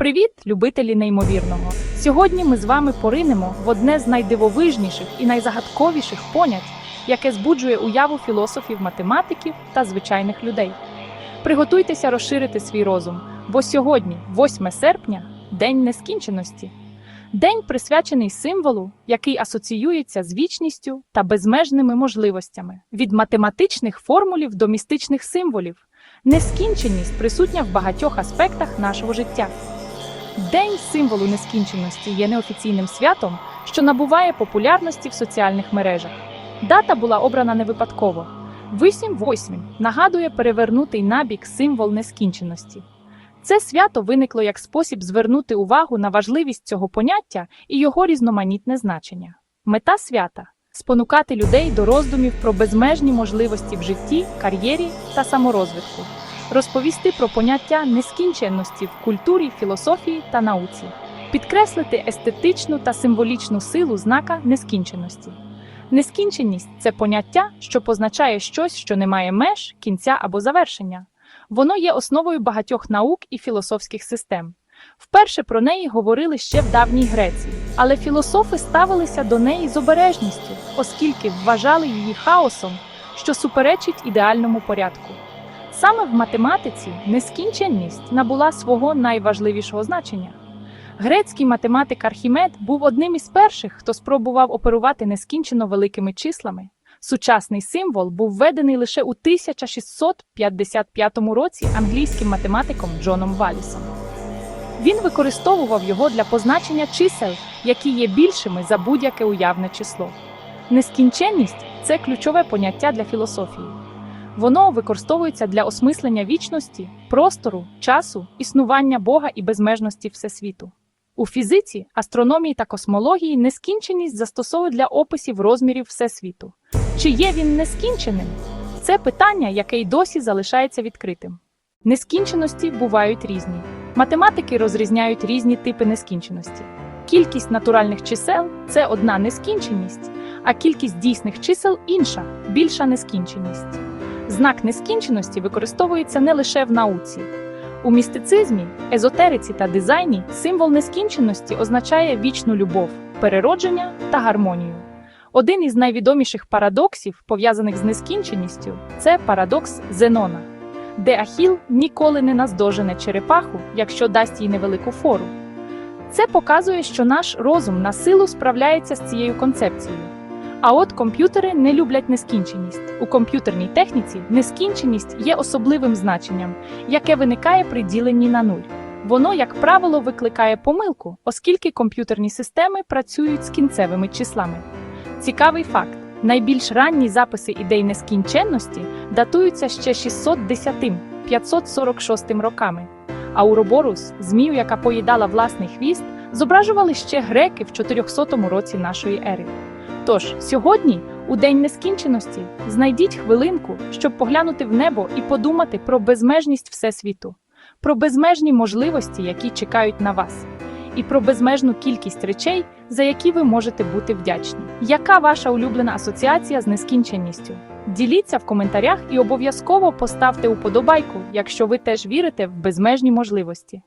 Привіт, любителі неймовірного! Сьогодні ми з вами поринемо в одне з найдивовижніших і найзагадковіших понять, яке збуджує уяву філософів, математиків та звичайних людей. Приготуйтеся розширити свій розум, бо сьогодні, 8 серпня, день нескінченості. День присвячений символу, який асоціюється з вічністю та безмежними можливостями, від математичних формулів до містичних символів. Нескінченість присутня в багатьох аспектах нашого життя. День символу нескінченості є неофіційним святом, що набуває популярності в соціальних мережах. Дата була обрана не випадково. 8-8 нагадує перевернутий набік символ нескінченості. Це свято виникло як спосіб звернути увагу на важливість цього поняття і його різноманітне значення. Мета свята спонукати людей до роздумів про безмежні можливості в житті, кар'єрі та саморозвитку, розповісти про поняття нескінченності в культурі, філософії та науці, підкреслити естетичну та символічну силу знака нескінченості. Нескінченість це поняття, що позначає щось, що не має меж, кінця або завершення. Воно є основою багатьох наук і філософських систем. Вперше про неї говорили ще в давній Греції, але філософи ставилися до неї з обережністю, оскільки вважали її хаосом, що суперечить ідеальному порядку. Саме в математиці нескінченність набула свого найважливішого значення. Грецький математик Архімед був одним із перших, хто спробував оперувати нескінчено великими числами. Сучасний символ був введений лише у 1655 році англійським математиком Джоном Валісом. Він використовував його для позначення чисел, які є більшими за будь-яке уявне число. Нескінченність це ключове поняття для філософії. Воно використовується для осмислення вічності, простору, часу, існування Бога і безмежності всесвіту. У фізиці, астрономії та космології нескінченість застосовують для описів розмірів всесвіту. Чи є він нескінченим? Це питання, яке й досі залишається відкритим. Нескінченості бувають різні. Математики розрізняють різні типи нескінченості. Кількість натуральних чисел це одна нескінченість, а кількість дійсних чисел інша, більша нескінченість. Знак нескінченості використовується не лише в науці. У містицизмі, езотериці та дизайні символ нескінченості означає вічну любов, переродження та гармонію. Один із найвідоміших парадоксів, пов'язаних з нескінченістю, це парадокс Зенона, де Ахіл ніколи не наздожене черепаху, якщо дасть їй невелику фору. Це показує, що наш розум на силу справляється з цією концепцією. А от комп'ютери не люблять нескінченість. У комп'ютерній техніці нескінченість є особливим значенням, яке виникає при діленні на нуль. Воно, як правило, викликає помилку, оскільки комп'ютерні системи працюють з кінцевими числами. Цікавий факт: найбільш ранні записи ідей нескінченності датуються ще 610-546 роками. А Уроборус, змію, яка поїдала власний хвіст, зображували ще греки в 400 році нашої ери. Тож сьогодні, у День нескінченості, знайдіть хвилинку, щоб поглянути в небо і подумати про безмежність Всесвіту, про безмежні можливості, які чекають на вас, і про безмежну кількість речей, за які ви можете бути вдячні. Яка ваша улюблена асоціація з нескінченністю? Діліться в коментарях і обов'язково поставте уподобайку, якщо ви теж вірите в безмежні можливості.